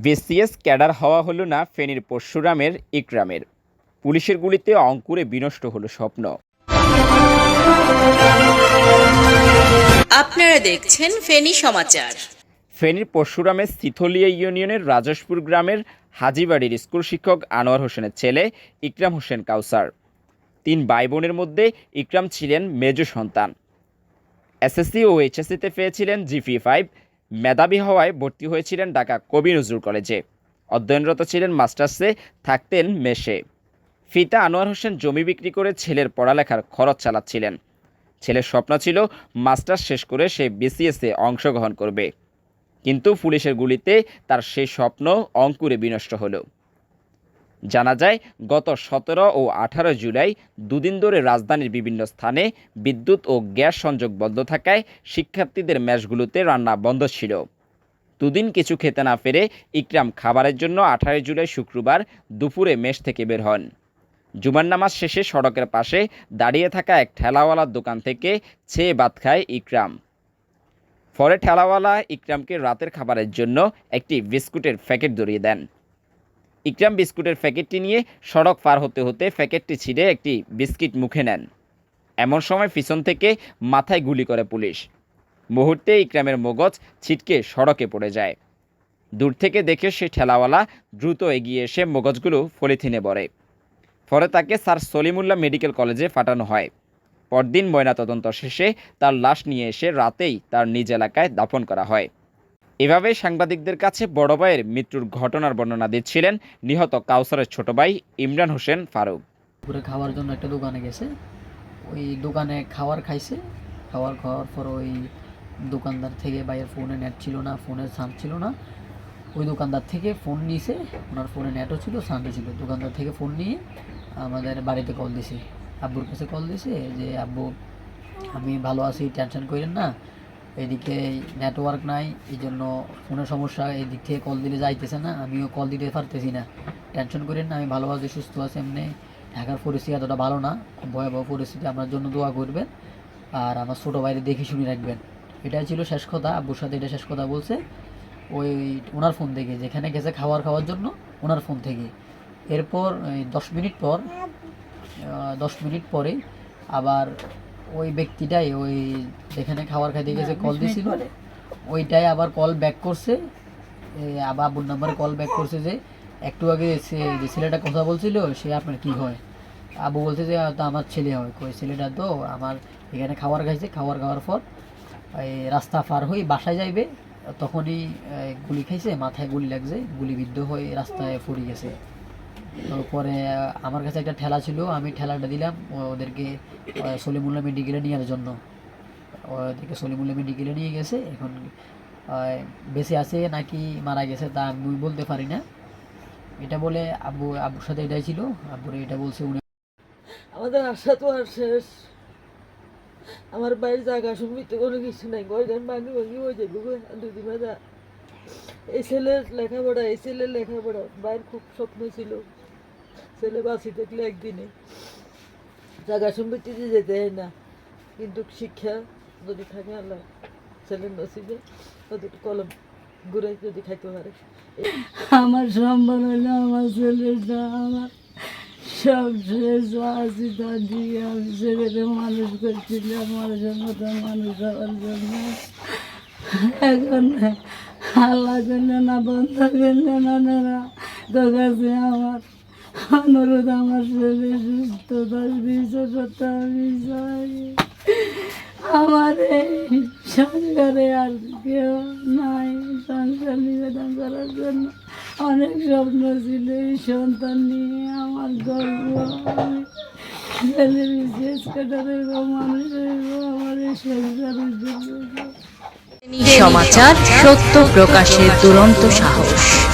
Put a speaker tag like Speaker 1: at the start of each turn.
Speaker 1: BCS cadre হওয়া হলো না ফেনীর পরশুরামের ইকরামের। পুলিশের গুলিতে অঙ্কুরে বিনষ্ট হলো স্বপ্ন।
Speaker 2: আপনারা দেখছেন ফেনী সমাচার।
Speaker 1: ফেনীর পরশুরামের সিথলিয়া ইউনিয়নের রাজশপুর গ্রামের হাজিবাড়ির স্কুল শিক্ষক আনোয়ার হোসেনের ছেলে ইকরাম হোসেন কাউসার। তিন ভাই বোনের মধ্যে ইকরাম ছিলেন মেজ সন্তান। এসএসসি ও এইচএসসিতে পেয়েছিলেন জিপি ফাইভ মেধাবী হওয়ায় ভর্তি হয়েছিলেন ঢাকা কবি নজরুল কলেজে। অধ্যয়নরত ছিলেন মাস্টার্সে, থাকতেন মেশে ফিতা আনোয়ার হোসেন জমি বিক্রি করে ছেলের পড়ালেখার খরচ চালাচ্ছিলেন। ছেলের স্বপ্ন ছিল মাস্টার্স শেষ করে সে বিসিএসে অংশগ্রহণ করবে। কিন্তু পুলিশের গুলিতে তার সেই স্বপ্ন অঙ্কুরে বিনষ্ট হলো। জানা যায়, গত সতেরো ও আঠারো জুলাই দুদিন ধরে রাজধানীর বিভিন্ন স্থানে বিদ্যুৎ ও গ্যাস সংযোগ বন্ধ থাকায় শিক্ষার্থীদের মেসগুলোতে রান্না বন্ধ ছিল। দুদিন কিছু খেতে না পেরে ইকরাম খাবারের জন্য আঠারো জুলাই শুক্রবার দুপুরে মেস থেকে বের হন। জুমার নামাজ শেষে সড়কের পাশে দাঁড়িয়ে থাকা এক ঠেলাওয়ালার দোকান থেকে ছেয়ে ভাত খায় ইকরাম। পরে ঠেলাওয়ালা ইকরামকে রাতের খাবারের জন্য একটি বিস্কুটের প্যাকেট ধরিয়ে দেন। ইকরাম বিস্কুটের প্যাকেটটি নিয়ে সড়ক পার হতে হতে প্যাকেটটি ছিঁড়ে একটি বিস্কিট মুখে নেন। এমন সময় পিছন থেকে মাথায় গুলি করে পুলিশ। মুহূর্তে ইকরামের মগজ ছিটকে সড়কে পড়ে যায়। দূর থেকে দেখে সে ঠেলাওয়ালা দ্রুত এগিয়ে এসে মগজগুলো পলিথিনে ভরে। পরে তাকে স্যার সলিমুল্লাহ মেডিকেল কলেজে পাঠানো হয়। পরদিন ময়নাতদন্ত শেষে তার লাশ নিয়ে এসে রাতেই তার নিজ এলাকায় দাফন করা হয়। এভাবে সাংবাদিকদের কাছে বড় ভাইয়ের মৃত্যুর ঘটনার বর্ণনা দিচ্ছিলেন নিহত কাউসারের ছোট ভাই ইমরান হোসেন ফারুক।
Speaker 3: দুপুরে খাওয়ার জন্য একটা দোকানে গেছে। ওই দোকানে খাবার খাইছে। খাওয়ার খাওয়ার পর ওই দোকানদার থেকে ভাইয়ের ফোনে নেট ছিল না, ফোনের সাউন্ড ছিল না। ওই দোকানদার থেকে ফোন নিয়েছে ওনার ফোনে নেটও ছিল সাউন্ডও ছিল। দোকানদার থেকে ফোন নিয়ে আমাদের বাড়িতে কল দিছে। আব্বুর কাছে কল দিছে যে, আব্বু, আমি ভালো আছি টেনশন করেন না। এদিকে নেটওয়ার্ক নাই এই জন্য ফোনের সমস্যা এই দিক থেকে কল দিলে যাইতেছে না, আমিও কল দিতে পারতেছি না। টেনশন করেন না, আমি ভালো আছি, সুস্থ আছি, এমনি ঢাকার পরিস্থিতি এতটা ভালো না খুব ভয়াবহ পরিস্থিতি আমার জন্য দোয়া করবেন। আর আমার ছোটো বাইরে দেখে শুনে রাখবেন। এটাই ছিল শেষ কথা, আব্বুর সাথে এটা শেষ কথা বলছে। ওই ওনার ফোন থেকে, যেখানে গেছে খাবার খাওয়ার জন্য, ওনার ফোন থেকে। এরপর দশ মিনিট পর দশ মিনিট পরে আবার ওই ব্যক্তিটাই ওই যেখানে খাবার খাইতে গেছে কল দিয়েছিল ওইটাই আবার কল ব্যাক করছে। আবার আব্বুর নাম্বারে কল ব্যাক করছে যে একটু আগে সে যে ছেলেটা কথা বলছিল সে আপনার কি হয়? আবু বলছে যে তো আমার ছেলে হয়। কই ছেলেটা তো আমার এখানে খাবার খাইছে। খাবার খাওয়ার পর এই রাস্তা পার হয়ে বাসায় যাইবে। তখনই গুলি খাইছে মাথায় গুলি লাগছে গুলিবিদ্ধ হয়ে রাস্তায় পড়ে গেছে। তারপরে আমার কাছে একটা ঠেলা ছিল, আমি ঠেলাটা দিলাম, ওদেরকে সলিমুল্লাহ মেডিকেলে নেওয়ার জন্য। ওদেরকে সলিমুল্লাহ মেডিকেলে নিয়ে গেছে, এখন বেঁচে আছে নাকি মারা গেছে তা আমি বলতে পারি না। এটা বলে আব্বু, আব্বুর সাথে এটাই ছিল, আব্বুরে এটা বলছে, উনি
Speaker 4: আমাদের আশা তো আর শেষ। আমার বাইরের জায়গা সুমিতে কোনো কিছু নাই গয়গান ভাঙি ভাঙি হয়ে যাবে গো দুদি বাজা এই ছেলের লেখাপড়া, এই ছেলের লেখাপড়া বাইরের খুব স্বপ্ন ছিল। ছেলে বাঁচি থাকলে একদিনে জায়গা সম্পত্তিতে যেতে হয় না। কিন্তু শিক্ষা যদি থাকে, আল্লাহ ছেলের নসিবে, ওদের কলম ঘুরে যদি খাইতে পারে।
Speaker 5: আমার সম্বল হলো আমার ছেলেটা আমার সব শেষ আছি তা দিয়ে আমি ছেলেকে মানুষ করছিলাম মানুষের মতো মানুষ হওয়ার জন্য। এখন আল্লাহ জন্য না বন্ধ করলে না না আমার। অনুরোধ আমার ছেলে সুস্থ দশ আমার এই সংসারে আর কেউ নাই সংসার নিবেদন করার জন্য অনেক স্বপ্ন ছিল সন্তান নিয়ে আমার গর্ব ছেলে বিশেষ
Speaker 2: সমাচার, সত্য প্রকাশের দুরন্ত সাহস।